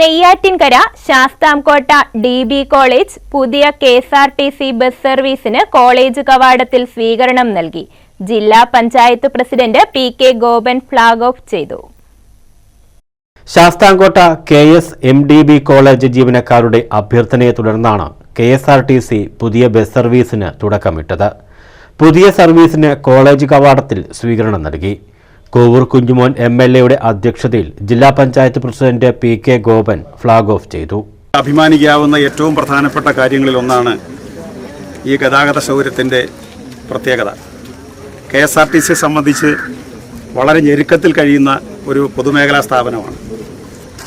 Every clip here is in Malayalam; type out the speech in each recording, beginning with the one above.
Neyyattinkara Sasthamcotta D B college പുതിയ K S R T C bus സർവീസിന് കോളേജ് കവാടത്തിൽ സ്വീകരണം നൽകി. ജില്ലാ panchayat president P K Gopan flag off ചെയ്തു. Sasthamcotta K S M D B college ജീവനക്കാരുടെ അഭ്യർത്ഥനയെ തുടർന്നാണ് K S R T C പുതിയ ബസ് സർവീസിന് തുടക്കമിട്ടത്. പുതിയ സർവീസിന് കോളേജ് കവാടത്തിൽ സ്വീകരണം നൽകി. കോവൂർ കുഞ്ഞുമോൻ എം എൽ എയുടെ അധ്യക്ഷതയിൽ ജില്ലാ panchayat president P K Gopan flag off ചെയ്തു. അഭിമാനിക്കാവുന്ന ഏറ്റവും പ്രധാനപ്പെട്ട കാര്യങ്ങളിൽ ഒന്നാണ് ഈ ഗതാഗത സൗകര്യത്തിന്റെ പ്രത്യേകത. കെ എസ് ആർ ടി സിയെ സംബന്ധിച്ച് വളരെ ഞെരുക്കത്തിൽ കഴിയുന്ന ഒരു പൊതുമേഖലാ സ്ഥാപനമാണ്.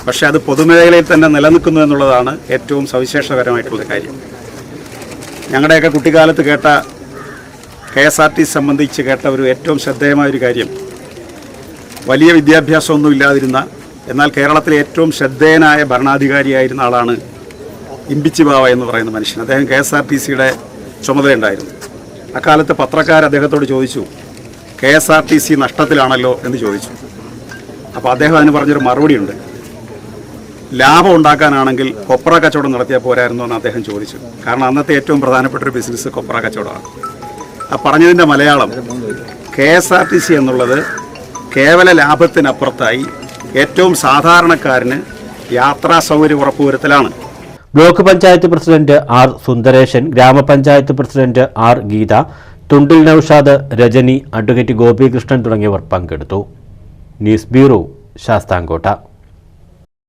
പക്ഷേ അത് പൊതുമേഖലയിൽ തന്നെ നിലനിൽക്കുന്നു എന്നുള്ളതാണ് ഏറ്റവും സവിശേഷകരമായിട്ടുള്ള കാര്യം. ഞങ്ങളുടെയൊക്കെ കുട്ടിക്കാലത്ത് കേട്ട കെ എസ് ആർ ടി സംബന്ധിച്ച് കേട്ട ഒരു ഏറ്റവും ശ്രദ്ധേയമായ ഒരു കാര്യം വലിയ വിദ്യാഭ്യാസമൊന്നും ഇല്ലാതിരുന്ന എന്നാൽ കേരളത്തിലെ ഏറ്റവും ശ്രദ്ധേയനായ ഭരണാധികാരിയായിരുന്ന ആളാണ് ഇമ്പിച്ചി ബാവ എന്ന് പറയുന്ന മനുഷ്യൻ. അദ്ദേഹം കെ എസ് ആർ ടി സിയുടെ ചുമതലയുണ്ടായിരുന്നു. അക്കാലത്ത് പത്രക്കാർ അദ്ദേഹത്തോട് ചോദിച്ചു K S R T C നഷ്ടത്തിലാണല്ലോ? എന്ന് ചോദിച്ചു. അപ്പോൾ അദ്ദേഹം അതിന് പറഞ്ഞൊരു മറുപടിയുണ്ട്. ലാഭം ഉണ്ടാക്കാനാണെങ്കിൽ കൊപ്ര കച്ചവടം നടത്തിയാൽ പോരായിരുന്നു എന്ന് അദ്ദേഹം ചോദിച്ചു. കാരണം അന്നത്തെ ഏറ്റവും പ്രധാനപ്പെട്ട ഒരു ബിസിനസ് കൊപ്ര കച്ചവടമാണ്. ആ പറഞ്ഞതിന്റെ Malayalam K S R T C എന്നുള്ളത് കേവല ലാഭത്തിനപ്പുറത്തായി ഏറ്റവും സാധാരണക്കാരന് യാത്രാ സൗകര്യം ഉറപ്പുവരുത്തലാണ്. Block panchayat president R Sundaresan ഗ്രാമപഞ്ചായത്ത് president R Geetha Thundil Noushad Rajani advocate Gopikrishnan തുടങ്ങിയവർ പങ്കെടുത്തു. News bureau Sasthamcotta.